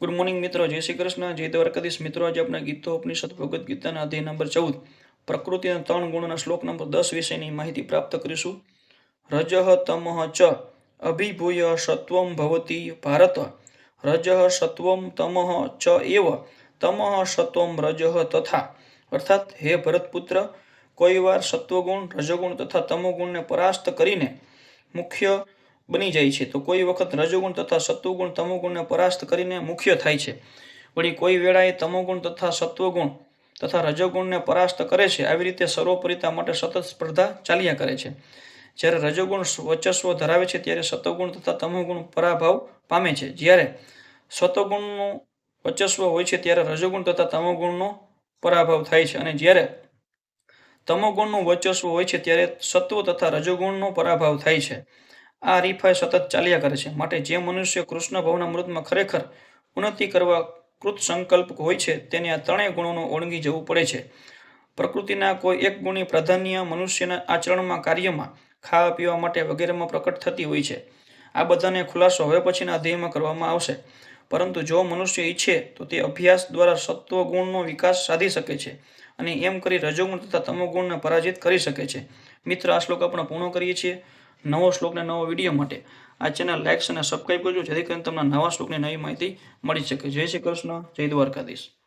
Good morning મિત્રો, જય શ્રી કૃષ્ણ. જય દ્વારકાધીશ. મિત્રો, આજે આપણે ગીતો, ઉપનિષદ, ભગવદ્ ગીતાના અધ્યાય નંબર ચૌદ પ્રકૃતિના ત્રણ ગુણના શ્લોક નંબર દસ વિશેની માહિતી પ્રાપ્ત કરીશું. રજ તમઃ ચ, અભિભૂય સત્વમ ભવતી ભારત. રજ સત્વમ તમઃ ચ એવ, તમઃ સત્વમ રજ તથા. અર્થાત, હે ભરતપુત્ર, કોઈ વાર સત્વગુણ, રજગુણ તથા તમોગુણને પરાસ્ત કરીને મુખ્ય બની જાય છે. તો કોઈ વખત રજોગુણ તથા સત્વગુણ તમોગુણને પરાસ્ત કરીને મુખ્ય થાય છે. વળી કોઈ વેળાએ તમોગુણ તથા સત્વગુણ તથા રજોગુણને પરાસ્ત કરે છે, આવી રીતે સર્વોપરિતા માટે સતત સ્પર્ધા ચાલ્યા કરે છે. જ્યારે રજોગુણ વર્ચસ્વ ધરાવે છે, ત્યારે સત્વગુણ તથા તમોગુણ પરાભાવ પામે છે. જ્યારે સત્વગુણનું વર્ચસ્વ હોય છે, ત્યારે રજોગુણ તથા તમોગુણનો પરાભાવ થાય છે. અને જ્યારે તમોગુણનું વર્ચસ્વ હોય છે, ત્યારે સત્વ તથા રજોગુણનો પરાભાવ થાય છે. આ હરીફાઈ સતત ચાલ્યા કરે છે. માટે જે મનુષ્ય કૃષ્ણ ભવના મૃતમાં ખરેખર ઉન્નતિ કરવા કૃત સંકલ્પ હોય છે, તેને આ ત્રણેય ગુણોનો ઓળંગી જવું પડે છે. પ્રકૃતિના કોઈ એક ગુણની પ્રાધાન્ય મનુષ્યના આચરણમાં, કાર્યમાં, ખાવા પીવા માટે વગેરેમાં પ્રકટ થતી હોય છે. આ બધાને ખુલાસો હવે પછીના અધ્યયમાં કરવામાં આવશે. પરંતુ જો મનુષ્ય ઈચ્છે, તો તે અભ્યાસ દ્વારા સત્વગુણનો વિકાસ સાધી શકે છે અને એમ કરી રજોગુણ તથા તમોગુણને પરાજિત કરી શકે છે. મિત્ર, આ શ્લોક આપણે પૂર્ણ કરીએ છીએ. નવો શ્લોકને નવો વીડિયો માટે આ ચેનલ લાઇક્સ અને સબસ્ક્રાઈબ કરજો જેથી કરીને તમને નવા શ્લોકની નવી માહિતી મળી શકે. જય શ્રી કૃષ્ણ, જય દ્વારકાધીશ.